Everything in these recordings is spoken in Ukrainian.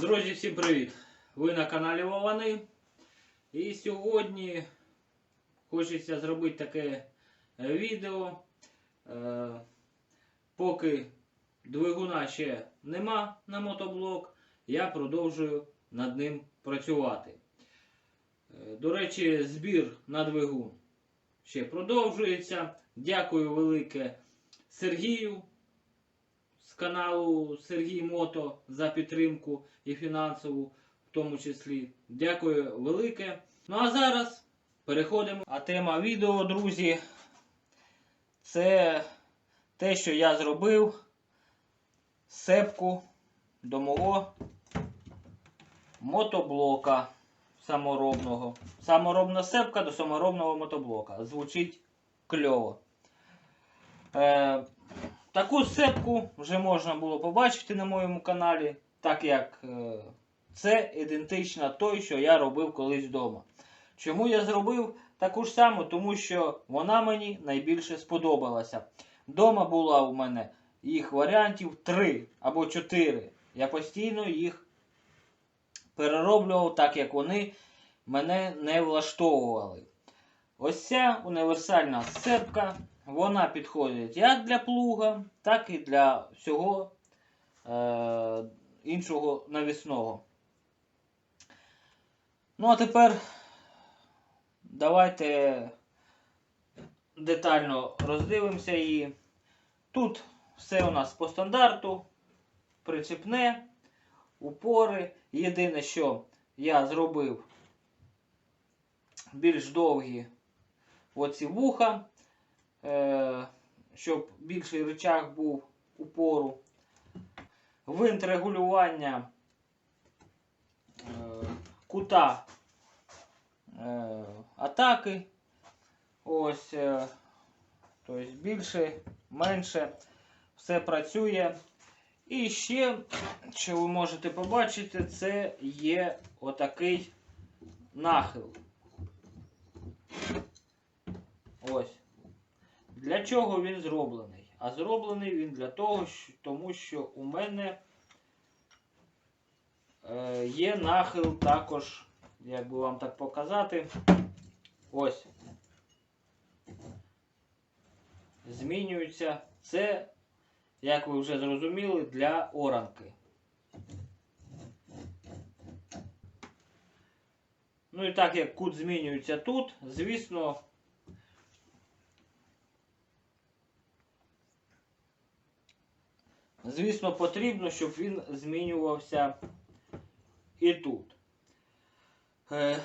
Друзі, всім привіт! Ви на каналі Вовани. І сьогодні хочеться зробити таке е, відео. Е, Поки двигуна ще нема на мотоблок, я продовжую над ним працювати. Е, До речі, збір на двигун ще продовжується. Дякую велике Сергію з каналу Сергій Мото за підтримку і фінансову в тому числі. Дякую велике. Ну а зараз переходимо. А тема відео, друзі, це те, що я зробив сепку до мого мотоблока саморобного. Саморобна сепка до саморобного мотоблока. Звучить кльово. Е, Таку сепку вже можна було побачити на моєму каналі, так як е, це ідентично той, що я робив колись вдома. Чому я зробив таку ж саму? Тому що вона мені найбільше сподобалася. Дома була у мене їх варіантів 3 або 4. Я постійно їх перероблював так, як вони мене не влаштовували. Ось ця універсальна сцепка, вона підходить як для плуга, так і для всього е- іншого навісного. Ну, а тепер давайте детально роздивимося її. Тут все у нас по стандарту, прицепне, упори. Єдине, що я зробив більш довгі оці вуха, щоб більший рычаг був упору. Винт регулювання е, кута е, атаки. Ось, е, тобто більше, менше, все працює. І ще, що ви можете побачити, це є отакий нахил. Ось. Для чого він зроблений? А зроблений він для того, тому що у мене е, є нахил також, як би вам так показати. Ось. Змінюється. Це, як ви вже зрозуміли, для оранки. Ну і так як кут змінюється тут, звісно. Звісно, потрібно, щоб він змінювався і тут. Е,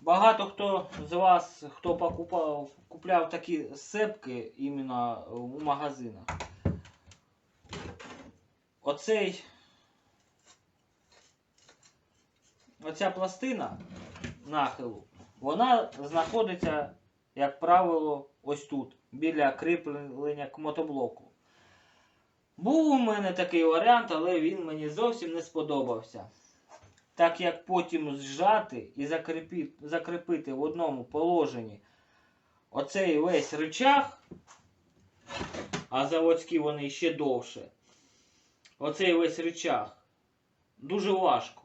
Багато хто з вас, хто покупав, купляв такі сепки іменно у магазинах. Оцей оця пластина нахилу, вона знаходиться, як правило, ось тут, біля кріплення к мотоблоку. Був у мене такий варіант, але він мені зовсім не сподобався. Так як потім зжати і закріпити, закріпити в одному положенні оцей весь рычаг, а заводські вони ще довше, оцей весь рычаг, дуже важко.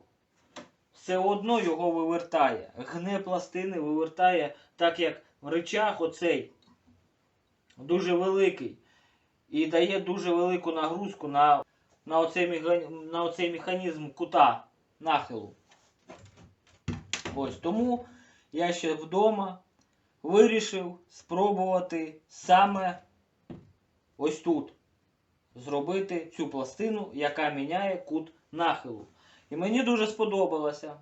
Все одно його вивертає. Гне пластини вивертає, так як рычаг оцей дуже великий і дає дуже велику нагрузку на, на, оцей, на оцей механізм кута нахилу. Ось тому я ще вдома вирішив спробувати саме ось тут зробити цю пластину, яка міняє кут нахилу. І мені дуже сподобалося.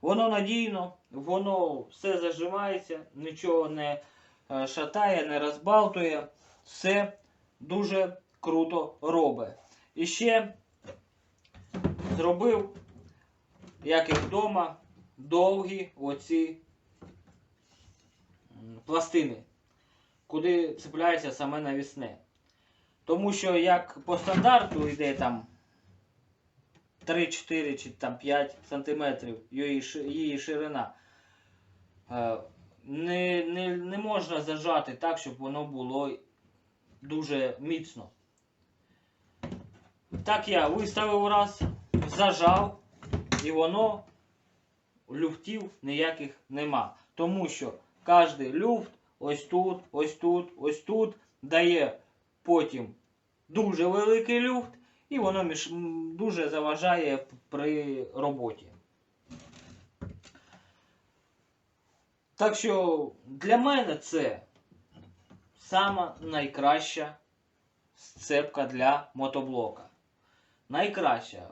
Воно надійно, воно все зажимається, нічого не е, шатає, не розбалтує. Все дуже круто робить. І ще зробив, як і вдома, довгі оці пластини, куди цепляється саме навісне. Тому що як по стандарту йде там 3-4 чи там 5 сантиметрів її, ширина, е, не, не, не можна зажати так, щоб воно було дуже міцно. Так я виставив раз, зажав, і воно люфтів ніяких нема. Тому що кожен люфт ось тут, ось тут, ось тут дає потім дуже великий люфт, і воно дуже заважає при роботі. Так що для мене це сама найкраща сцепка для мотоблока. Найкраща.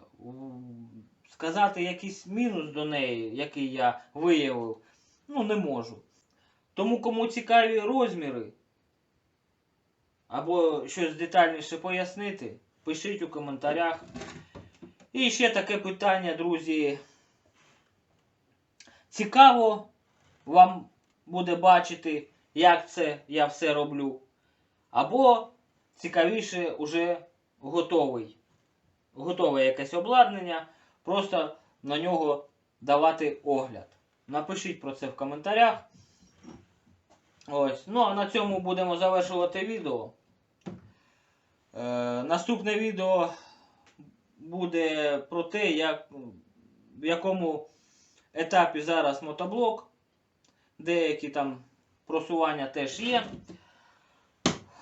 Сказати якийсь мінус до неї, який я виявив, ну не можу. Тому кому цікаві розміри, або щось детальніше пояснити, пишіть у коментарях. І ще таке питання, друзі. Цікаво вам буде бачити, як це я все роблю. Або цікавіше уже готовий. Готове якесь обладнання, просто на нього давати огляд. Напишіть про це в коментарях. Ось. Ну а на цьому будемо завершувати відео. Е, наступне відео буде про те, як, в якому етапі зараз мотоблок. Деякі там просування теж є.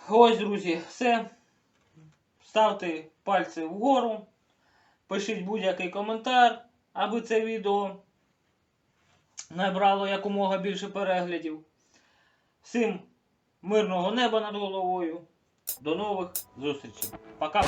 Ось, друзі, все. Ставте пальці вгору. Пишіть будь-який коментар, аби це відео набрало якомога більше переглядів. Всім мирного неба над головою. До нових зустрічей. Пока.